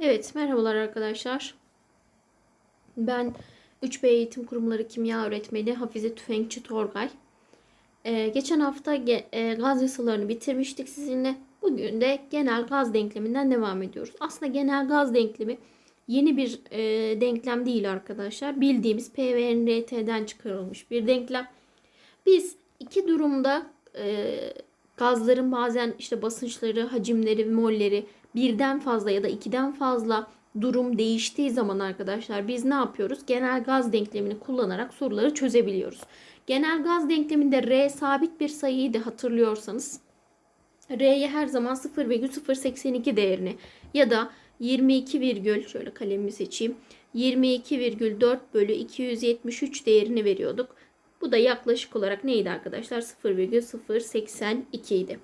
Evet, merhabalar arkadaşlar. Ben 3B Eğitim Kurumları Kimya Öğretmeni Hafize Tüfekçi Torgay. Ee, geçen hafta ge- e, gaz yasalarını bitirmiştik sizinle. Bugün de genel gaz denkleminden devam ediyoruz. Aslında genel gaz denklemi yeni bir e, denklem değil arkadaşlar. Bildiğimiz P ve NRT'den çıkarılmış bir denklem. Biz iki durumda e, gazların bazen işte basınçları, hacimleri, molleri birden fazla ya da ikiden fazla durum değiştiği zaman arkadaşlar biz ne yapıyoruz? Genel gaz denklemini kullanarak soruları çözebiliyoruz. Genel gaz denkleminde R sabit bir sayıydı hatırlıyorsanız. R'ye her zaman 0,082 değerini ya da 22 virgül şöyle kalemimi seçeyim. 22,4 bölü 273 değerini veriyorduk. Bu da yaklaşık olarak neydi arkadaşlar? 0,082 idi.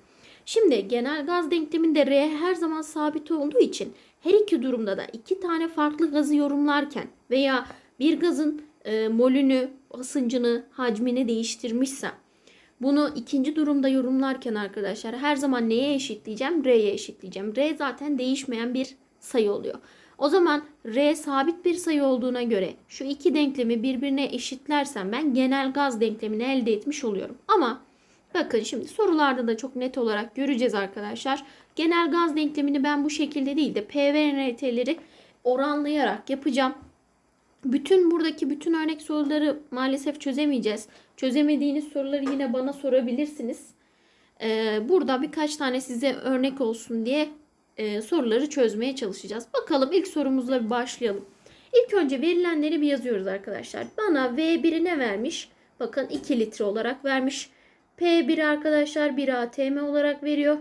Şimdi genel gaz denkleminde R her zaman sabit olduğu için her iki durumda da iki tane farklı gazı yorumlarken veya bir gazın e, molünü, basıncını, hacmini değiştirmişsem bunu ikinci durumda yorumlarken arkadaşlar her zaman neye eşitleyeceğim? R'ye eşitleyeceğim. R zaten değişmeyen bir sayı oluyor. O zaman R sabit bir sayı olduğuna göre şu iki denklemi birbirine eşitlersem ben genel gaz denklemini elde etmiş oluyorum. Ama bakın şimdi sorularda da çok net olarak göreceğiz arkadaşlar. Genel gaz denklemini ben bu şekilde değil de P ve NRT'leri oranlayarak yapacağım. Bütün buradaki bütün örnek soruları maalesef çözemeyeceğiz. Çözemediğiniz soruları yine bana sorabilirsiniz. Ee, burada birkaç tane size örnek olsun diye e, soruları çözmeye çalışacağız. Bakalım ilk sorumuzla bir başlayalım. İlk önce verilenleri bir yazıyoruz arkadaşlar. Bana V1'i ne vermiş? Bakın 2 litre olarak vermiş. P1 arkadaşlar 1 atm olarak veriyor.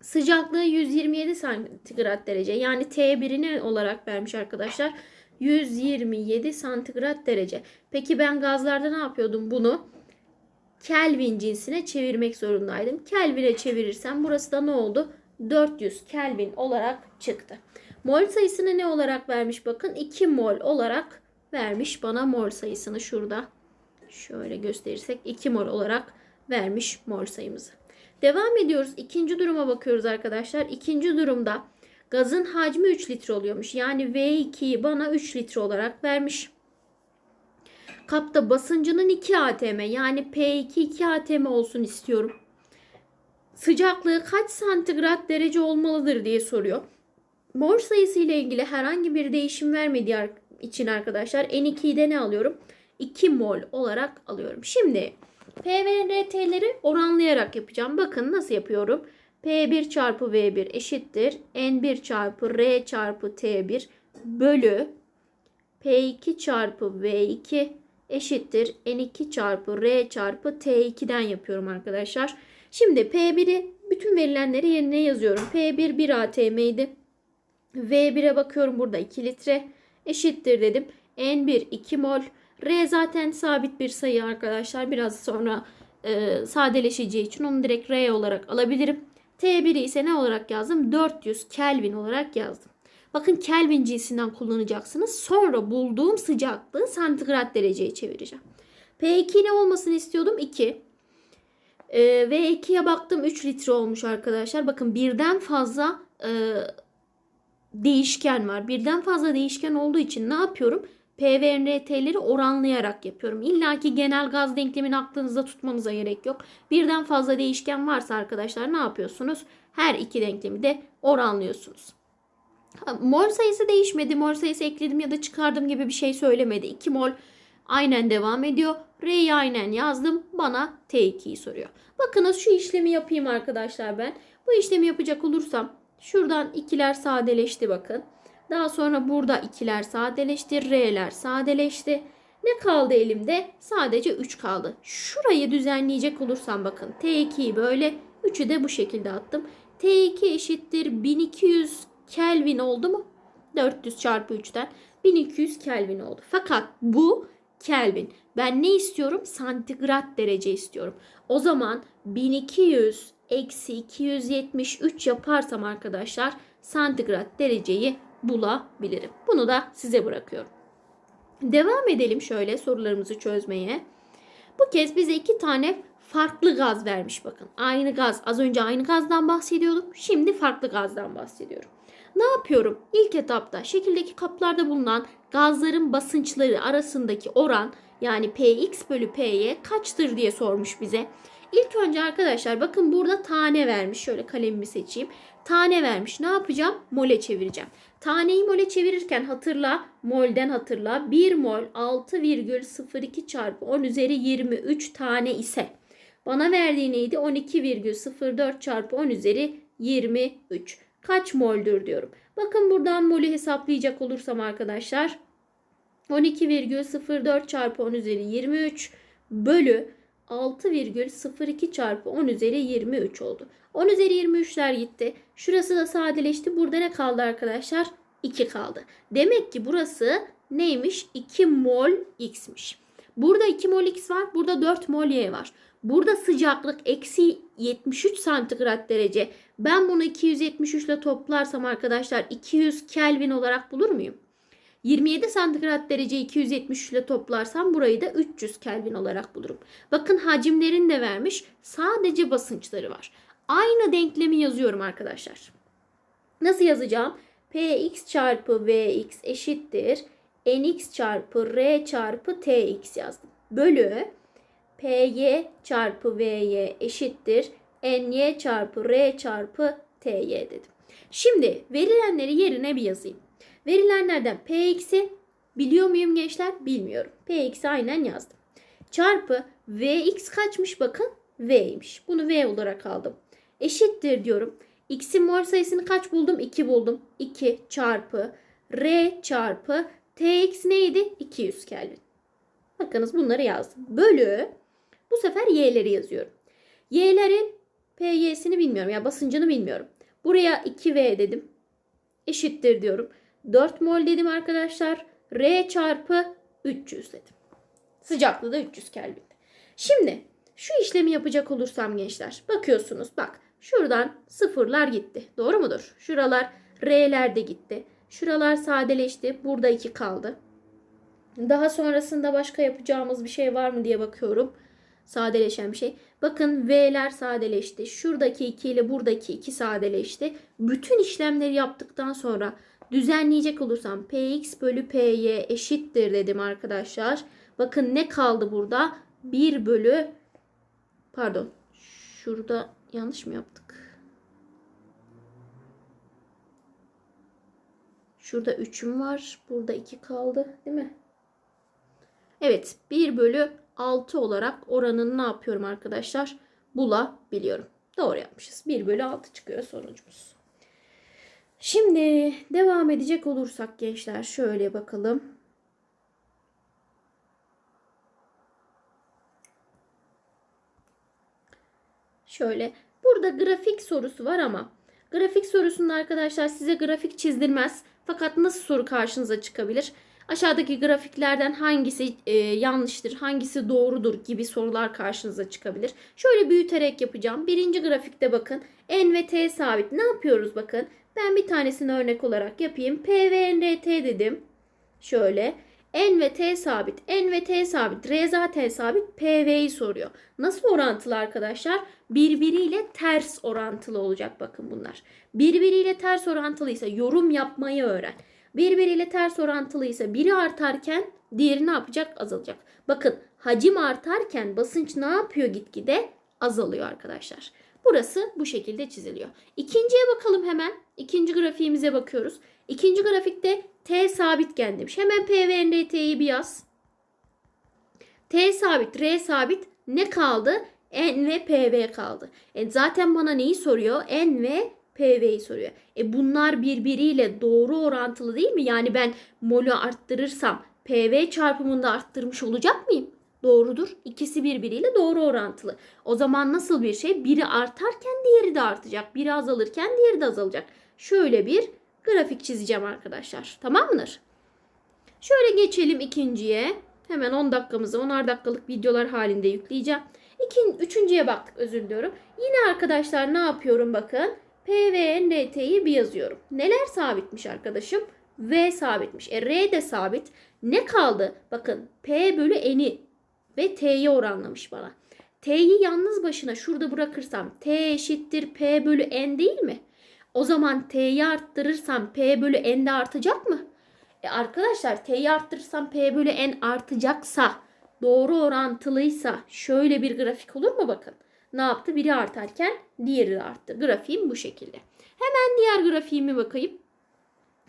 Sıcaklığı 127 santigrat derece. Yani T1'i ne olarak vermiş arkadaşlar? 127 santigrat derece. Peki ben gazlarda ne yapıyordum bunu? Kelvin cinsine çevirmek zorundaydım. Kelvin'e çevirirsem burası da ne oldu? 400 Kelvin olarak çıktı. Mol sayısını ne olarak vermiş bakın 2 mol olarak vermiş bana mol sayısını şurada. Şöyle gösterirsek 2 mol olarak vermiş mol sayımızı. Devam ediyoruz. İkinci duruma bakıyoruz arkadaşlar. İkinci durumda gazın hacmi 3 litre oluyormuş. Yani V2'yi bana 3 litre olarak vermiş. Kapta basıncının 2 atm yani P2 2 atm olsun istiyorum. Sıcaklığı kaç santigrat derece olmalıdır diye soruyor. Mol sayısı ile ilgili herhangi bir değişim vermediği için arkadaşlar N2'yi de ne alıyorum? 2 mol olarak alıyorum. Şimdi P ve NRT'leri oranlayarak yapacağım. Bakın nasıl yapıyorum. P1 çarpı V1 eşittir. N1 çarpı R çarpı T1 bölü P2 çarpı V2 eşittir. N2 çarpı R çarpı T2'den yapıyorum arkadaşlar. Şimdi P1'i bütün verilenleri yerine yazıyorum. P1 1 atm idi. V1'e bakıyorum burada 2 litre eşittir dedim. N1 2 mol. R zaten sabit bir sayı arkadaşlar. Biraz sonra e, sadeleşeceği için onu direkt R olarak alabilirim. T1'i ise ne olarak yazdım? 400 Kelvin olarak yazdım. Bakın Kelvin cinsinden kullanacaksınız. Sonra bulduğum sıcaklığı santigrat dereceye çevireceğim. P2 ne olmasını istiyordum? 2. Ee, ve 2'ye baktım 3 litre olmuş arkadaşlar. Bakın birden fazla e, değişken var. Birden fazla değişken olduğu için ne yapıyorum? P ve NRT'leri oranlayarak yapıyorum. İlla ki genel gaz denklemini aklınızda tutmanıza gerek yok. Birden fazla değişken varsa arkadaşlar ne yapıyorsunuz? Her iki denklemi de oranlıyorsunuz. Mol sayısı değişmedi. Mol sayısı ekledim ya da çıkardım gibi bir şey söylemedi. 2 mol aynen devam ediyor. R'yi aynen yazdım. Bana T2'yi soruyor. Bakınız şu işlemi yapayım arkadaşlar ben. Bu işlemi yapacak olursam şuradan ikiler sadeleşti bakın. Daha sonra burada ikiler sadeleşti. R'ler sadeleşti. Ne kaldı elimde? Sadece 3 kaldı. Şurayı düzenleyecek olursam bakın. T2'yi böyle 3'ü de bu şekilde attım. T2 eşittir 1200 Kelvin oldu mu? 400 çarpı 3'ten 1200 Kelvin oldu. Fakat bu Kelvin. Ben ne istiyorum? Santigrat derece istiyorum. O zaman 1200 eksi 273 yaparsam arkadaşlar santigrat dereceyi bulabilirim. Bunu da size bırakıyorum. Devam edelim şöyle sorularımızı çözmeye. Bu kez bize iki tane farklı gaz vermiş bakın. Aynı gaz. Az önce aynı gazdan bahsediyordum. Şimdi farklı gazdan bahsediyorum. Ne yapıyorum? İlk etapta şekildeki kaplarda bulunan gazların basınçları arasındaki oran yani Px bölü Py kaçtır diye sormuş bize. İlk önce arkadaşlar bakın burada tane vermiş. Şöyle kalemimi seçeyim. Tane vermiş. Ne yapacağım? Mole çevireceğim. Taneyi mole çevirirken hatırla, molden hatırla. 1 mol 6,02 çarpı 10 üzeri 23 tane ise bana verdiği neydi? 12,04 çarpı 10 üzeri 23. Kaç moldür diyorum. Bakın buradan molü hesaplayacak olursam arkadaşlar 12,04 çarpı 10 üzeri 23 bölü 6,02 çarpı 10 üzeri 23 oldu. 10 üzeri 23'ler gitti. Şurası da sadeleşti. Burada ne kaldı arkadaşlar? 2 kaldı. Demek ki burası neymiş? 2 mol x'miş. Burada 2 mol x var. Burada 4 mol y var. Burada sıcaklık eksi 73 santigrat derece. Ben bunu 273 ile toplarsam arkadaşlar 200 Kelvin olarak bulur muyum? 27 santigrat derece 273 ile toplarsam burayı da 300 Kelvin olarak bulurum. Bakın hacimlerini de vermiş. Sadece basınçları var. Aynı denklemi yazıyorum arkadaşlar. Nasıl yazacağım? Px çarpı Vx eşittir. Nx çarpı R çarpı Tx yazdım. Bölü Py çarpı Vy eşittir. Ny çarpı R çarpı Ty dedim. Şimdi verilenleri yerine bir yazayım. Verilenlerden Px'i biliyor muyum gençler? Bilmiyorum. Px'i aynen yazdım. Çarpı Vx kaçmış bakın? V'ymiş. Bunu V olarak aldım. Eşittir diyorum. X'in mol sayısını kaç buldum? 2 buldum. 2 çarpı R çarpı Tx neydi? 200 Kelvin. Bakınız bunları yazdım. Bölü bu sefer y'leri yazıyorum. Y'lerin Py'sini bilmiyorum. Ya yani basıncını bilmiyorum. Buraya 2V dedim. Eşittir diyorum. 4 mol dedim arkadaşlar. R çarpı 300 dedim. Sıcaklığı da 300 Kelvin. Şimdi şu işlemi yapacak olursam gençler. Bakıyorsunuz bak şuradan sıfırlar gitti. Doğru mudur? Şuralar R'ler de gitti. Şuralar sadeleşti. Burada 2 kaldı. Daha sonrasında başka yapacağımız bir şey var mı diye bakıyorum. Sadeleşen bir şey. Bakın V'ler sadeleşti. Şuradaki 2 ile buradaki 2 sadeleşti. Bütün işlemleri yaptıktan sonra düzenleyecek olursam Px bölü Py eşittir dedim arkadaşlar. Bakın ne kaldı burada? 1 bölü pardon şurada yanlış mı yaptık? Şurada 3'üm var. Burada 2 kaldı değil mi? Evet 1 bölü 6 olarak oranını ne yapıyorum arkadaşlar? Bulabiliyorum. Doğru yapmışız. 1 bölü 6 çıkıyor sonucumuz. Şimdi devam edecek olursak gençler şöyle bakalım. Şöyle burada grafik sorusu var ama grafik sorusunda arkadaşlar size grafik çizdirmez. Fakat nasıl soru karşınıza çıkabilir? Aşağıdaki grafiklerden hangisi e, yanlıştır, hangisi doğrudur gibi sorular karşınıza çıkabilir. Şöyle büyüterek yapacağım. Birinci grafikte bakın n ve t sabit. Ne yapıyoruz bakın. Ben bir tanesini örnek olarak yapayım. P ve n, R, T dedim. Şöyle. N ve T sabit. N ve T sabit. R zaten sabit. P, V'yi soruyor. Nasıl orantılı arkadaşlar? Birbiriyle ters orantılı olacak bakın bunlar. Birbiriyle ters orantılıysa yorum yapmayı öğren. Birbiriyle ters orantılıysa biri artarken diğeri ne yapacak? Azalacak. Bakın hacim artarken basınç ne yapıyor gitgide? Azalıyor arkadaşlar. Burası bu şekilde çiziliyor. İkinciye bakalım hemen. İkinci grafiğimize bakıyoruz. İkinci grafikte T sabitgen demiş. Hemen P ve N, T'yi bir yaz. T sabit, R sabit ne kaldı? N ve PV kaldı. E zaten bana neyi soruyor? N ve PV'yi soruyor. E bunlar birbiriyle doğru orantılı değil mi? Yani ben molü arttırırsam PV çarpımında arttırmış olacak mıyım? Doğrudur. İkisi birbiriyle doğru orantılı. O zaman nasıl bir şey? Biri artarken diğeri de artacak. Biri azalırken diğeri de azalacak. Şöyle bir grafik çizeceğim arkadaşlar. Tamam mıdır? Şöyle geçelim ikinciye. Hemen 10 dakikamızı 10'ar dakikalık videolar halinde yükleyeceğim. İkin, üçüncüye baktık özür diliyorum. Yine arkadaşlar ne yapıyorum bakın. P ve bir yazıyorum. Neler sabitmiş arkadaşım? V sabitmiş. E, R de sabit. Ne kaldı? Bakın P bölü N'i ve T'yi oranlamış bana. T'yi yalnız başına şurada bırakırsam T eşittir P bölü N değil mi? O zaman T'yi arttırırsam P bölü N de artacak mı? E arkadaşlar T'yi arttırırsam P bölü N artacaksa doğru orantılıysa şöyle bir grafik olur mu bakın. Ne yaptı? Biri artarken diğeri arttı. Grafiğim bu şekilde. Hemen diğer grafiğime bakayım.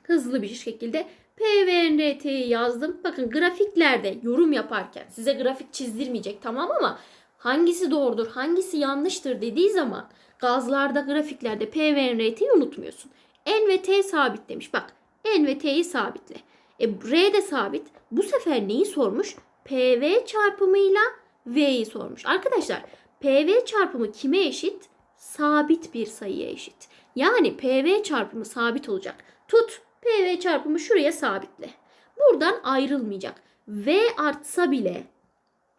Hızlı bir şekilde P ve NRT'yi yazdım. Bakın grafiklerde yorum yaparken size grafik çizdirmeyecek tamam ama hangisi doğrudur, hangisi yanlıştır dediği zaman gazlarda, grafiklerde P ve NRT'yi unutmuyorsun. N ve T sabit demiş. Bak N ve T'yi sabitle. E, R de sabit. Bu sefer neyi sormuş? PV çarpımıyla V'yi sormuş. Arkadaşlar PV çarpımı kime eşit? Sabit bir sayıya eşit. Yani PV çarpımı sabit olacak. Tut PV çarpımı şuraya sabitle. Buradan ayrılmayacak. V artsa bile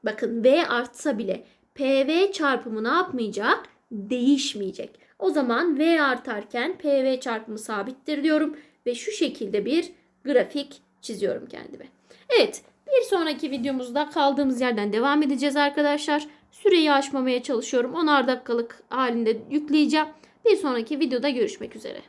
bakın V artsa bile PV çarpımı ne yapmayacak? Değişmeyecek. O zaman V artarken PV çarpımı sabittir diyorum ve şu şekilde bir grafik çiziyorum kendime. Evet, bir sonraki videomuzda kaldığımız yerden devam edeceğiz arkadaşlar. Süreyi aşmamaya çalışıyorum. 10'ar dakikalık halinde yükleyeceğim. Bir sonraki videoda görüşmek üzere.